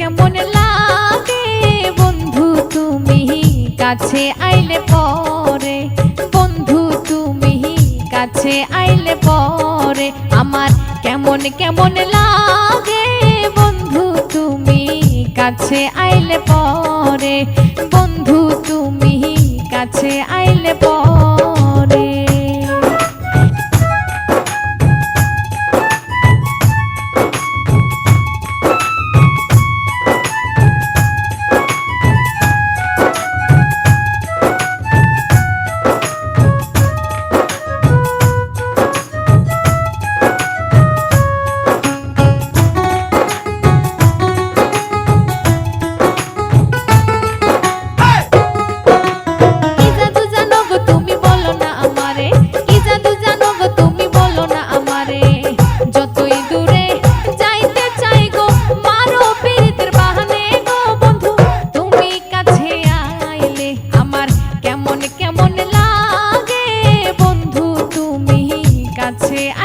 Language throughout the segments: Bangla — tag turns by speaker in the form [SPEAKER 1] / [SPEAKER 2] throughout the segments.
[SPEAKER 1] কেমন লাগে? বন্ধু, তুমি কাছে আইলে পরে। বন্ধু, তুমি কাছে আইলে পরে। আমার কেমন কেমন লাগে? বন্ধু, তুমি কাছে আইলে পরে। বন্ধু, তুমি কাছে আইলে পরে।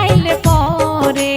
[SPEAKER 1] পাইলে পরে